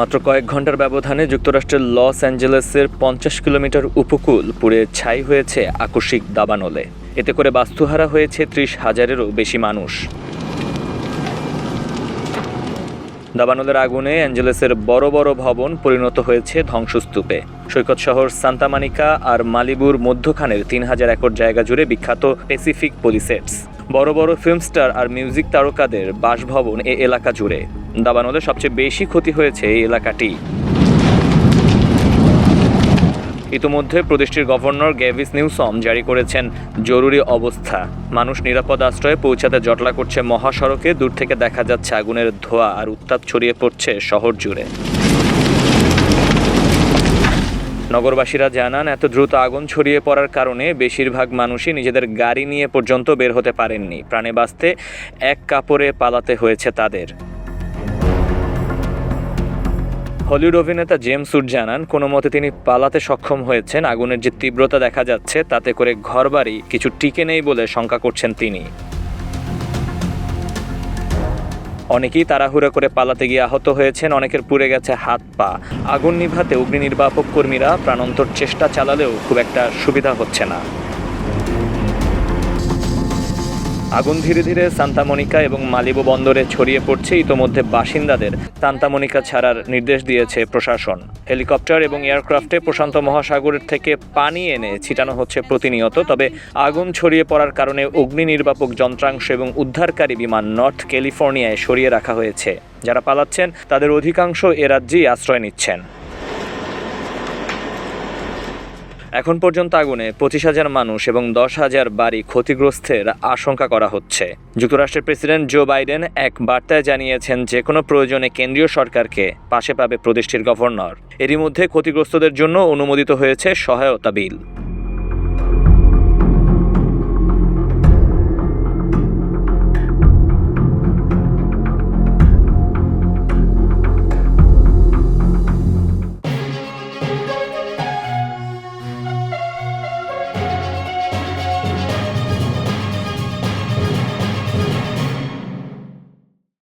মাত্র কয়েক ঘণ্টার ব্যবধানে যুক্তরাষ্ট্রের লস অ্যাঞ্জেলেসের পঞ্চাশ কিলোমিটার উপকূল পুড়ে ছাই হয়েছে আকস্মিক দাবানলে। এতে করে বাস্তুহারা হয়েছে ত্রিশ হাজারেরও বেশি মানুষ। দাবানলের আগুনে অ্যাঞ্জেলেসের বড় বড় ভবন পরিণত হয়েছে ধ্বংসস্তূপে। সৈকত শহর সান্তামানিকা আর মালিবুর মধ্যখানের তিন হাজার একর জায়গা জুড়ে বিখ্যাত প্যাসিফিক পলিসেটস বড় বড় ফিল্ম স্টার আর মিউজিক তারকাদের বাসভবন এ এলাকা জুড়ে। দাবানলে সবচেয়ে বেশি ক্ষতি হয়েছে এই এলাকাটি। ইতিমধ্যে প্রদেশটির গভর্নর গ্যাভিস নিউসম জারি করেছেন জরুরি অবস্থা। মানুষ নিরাপদ আশ্রয়ে পৌঁছাতে জটলা করছে মহাসড়কে, দূর থেকে দেখা যাচ্ছে আগুনের ধোঁয়া আর উত্তাপ ছড়িয়ে পড়ছে শহর জুড়ে। নগরবাসীরা জানান, এত দ্রুত আগুন ছড়িয়ে পড়ার কারণে বেশিরভাগ মানুষই নিজেদের গাড়ি নিয়ে পর্যন্ত বের হতে পারেননি। প্রাণে বাঁচতে এক কাপড়ে পালাতে হয়েছে তাদের। হলিউড অভিনেতা জেমস উড জানান, কোনো মতে তিনি পালাতে সক্ষম হয়েছেন। আগুনের যে তীব্রতা দেখা যাচ্ছে, তাতে করে ঘরবাড়ি কিছু টিকে নেই বলে শঙ্কা করছেন তিনি। অনেকেই তাড়াহুড়া করে পালাতে গিয়ে আহত হয়েছেন, অনেকের পুড়ে গেছে হাত পা। আগুন নিভাতে অগ্নি নির্বাপক কর্মীরা প্রাণন্তর চেষ্টা চালালেও খুব একটা সুবিধা হচ্ছে না। আগুন ধীরে ধীরে সান্তামনিকা এবং মালিবো বন্দরে ছড়িয়ে পড়ছে। ইতোমধ্যে বাসিন্দাদের সান্তামনিকা ছাড়ার নির্দেশ দিয়েছে প্রশাসন। হেলিকপ্টার এবং এয়ারক্রাফটে প্রশান্ত মহাসাগরের থেকে পানি এনে ছিটানো হচ্ছে প্রতিনিয়ত, তবে আগুন ছড়িয়ে পড়ার কারণে অগ্নি নির্বাপক যন্ত্রাংশ এবং উদ্ধারকারী বিমান নর্থ ক্যালিফোর্নিয়ায় সরিয়ে রাখা হয়েছে। যারা পালাচ্ছেন, তাদের অধিকাংশ এ রাজ্যেই আশ্রয় নিচ্ছেন। এখন পর্যন্ত আগুনে পঁচিশ হাজার মানুষ এবং দশ হাজার বাড়ি ক্ষতিগ্রস্তের আশঙ্কা করা হচ্ছে। যুক্তরাষ্ট্রের প্রেসিডেন্ট জো বাইডেন এক বার্তায় জানিয়েছেন যে কোনো প্রয়োজনে কেন্দ্রীয় সরকারকে পাশে পাবে প্রদেশটির গভর্নর। এরই মধ্যে ক্ষতিগ্রস্তদের জন্য অনুমোদিত হয়েছে সহায়তা বিল।